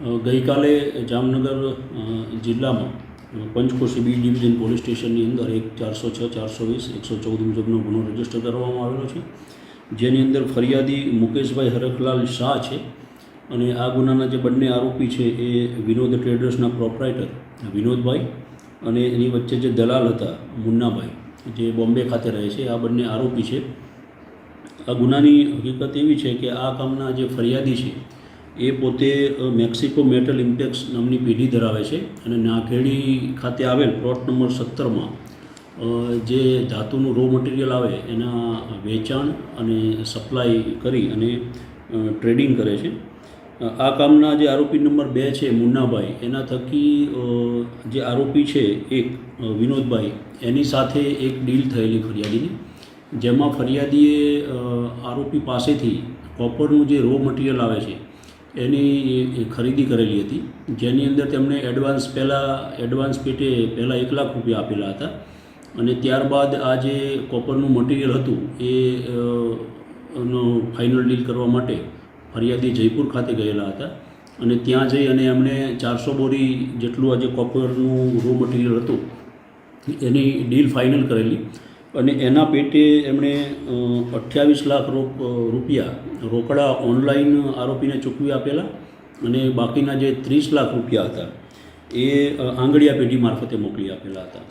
ગઈકાલે જામનગર જિલ્લામાં Panchkoshi B division police સ્ટેશનની અંદર એક ચારસો છ, ચારસો વીસ, એકસો ચૌદ મુજબનો ગુનો રજિસ્ટર કરવામાં આવેલો છે. જેની અંદર ફરિયાદી મુકેશભાઈ હરખલાલ શાહ છે અને આ ગુનાના જે બંને આરોપી છે એ વિનોદ ટ્રેડર્સના પ્રોપરાઇટર વિનોદભાઈ અને એની વચ્ચે જે દલાલ હતા મુન્નાભાઈ, જે બોમ્બે ખાતે રહે છે, આ બંને આરોપી છે. આ ગુનાની હકીકત એવી છે કે આ કામના જે ફરિયાદી છે એ પોતે મેક્સિકો મેટલ ઇમ્પેક્સ નામની પેઢી ધરાવે છે અને નાખેડી ખાતે આવેલ પ્લોટ નંબર સત્તરમાં જે ધાતુનું રો મટીરિયલ આવે એના વેચાણ અને સપ્લાય કરી અને ટ્રેડિંગ કરે છે. આ કામના જે આરોપી નંબર બે છે, મુન્નાભાઈ, એના થકી જે આરોપી છે એક વિનોદભાઈ, એની સાથે એક ડીલ થયેલી ફરિયાદીની, જેમાં ફરિયાદીએ આરોપી પાસેથી કોપરનું જે રો મટીરિયલ આવે છે એની ખરીદી કરેલી હતી. જેની અંદર તેમણે એડવાન્સ પહેલાં એડવાન્સ પેટે પહેલાં એક લાખ રૂપિયા આપેલા હતા. અને ત્યારબાદ આ જે કોપરનું મટીરિયલ હતું, એ નો ફાઇનલ ડીલ કરવા માટે ફરિયાદી જયપુર ખાતે ગયેલા હતા. અને ત્યાં જઈ અને એમણે ચારસો બોરી જેટલું આ જે કોપરનું રો મટીરિયલ હતું, એની ડીલ ફાઇનલ કરેલી. અને એના પેટે એમણે અઠ્યાવીસ લાખ રોક રૂપિયા રોકડા ઓનલાઈન આરોપીને ચૂકવી આપેલા અને બાકીના જે ત્રીસ લાખ રૂપિયા હતા એ આંગળીયા પેઢી મારફતે મોકલી આપેલા હતા.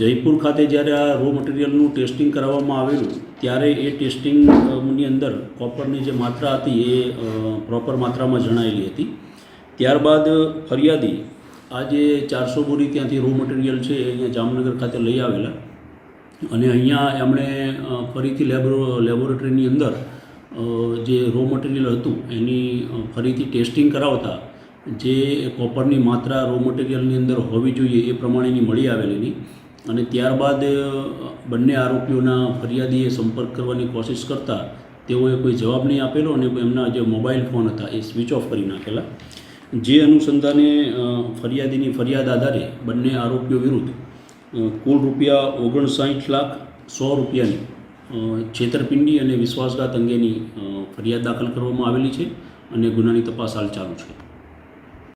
જયપુર ખાતે જ્યારે આ રો મટીરિયલનું ટેસ્ટિંગ કરાવવામાં આવેલું, ત્યારે એ ટેસ્ટિંગની અંદર કોપરની જે માત્રા હતી એ પ્રોપર માત્રામાં જણાયેલી હતી. ત્યારબાદ ફરિયાદી આ જે ચારસો બોરી ત્યાંથી રો મટીરિયલ છે એ અહીંયા જામનગર ખાતે લઈ આવેલા. અને અહીંયા એમણે ફરીથી લેબો, લેબોરેટરીની અંદર જે રો મટીરિયલ હતું, એની ફરીથી ટેસ્ટિંગ કરાવતા, જે કોપરની માત્રા રો મટીરિયલની અંદર હોવી જોઈએ એ પ્રમાણેની મળી આવેલી નહીં અને ત્યારબાદ બંને આરોપીઓના ફરિયાદીએ સંપર્ક કરવાની કોશિશ કરતા, તેઓએ કોઈ જવાબ નહીં આપેલો અને એમના જે મોબાઈલ ફોન હતા એ સ્વિચ ઓફ કરી નાખેલા. જે અનુસંધાને ફરિયાદીની ફરિયાદ આધારે બંને આરોપીઓ વિરુદ્ધ કુલ રૂપિયા ઓગણસાઠ લાખ સો રૂપિયાની છેતરપિંડી અને વિશ્વાસઘાત અંગેની ફરિયાદ દાખલ કરવામાં આવેલી છે અને ગુનાની તપાસ હાલ ચાલુ છે.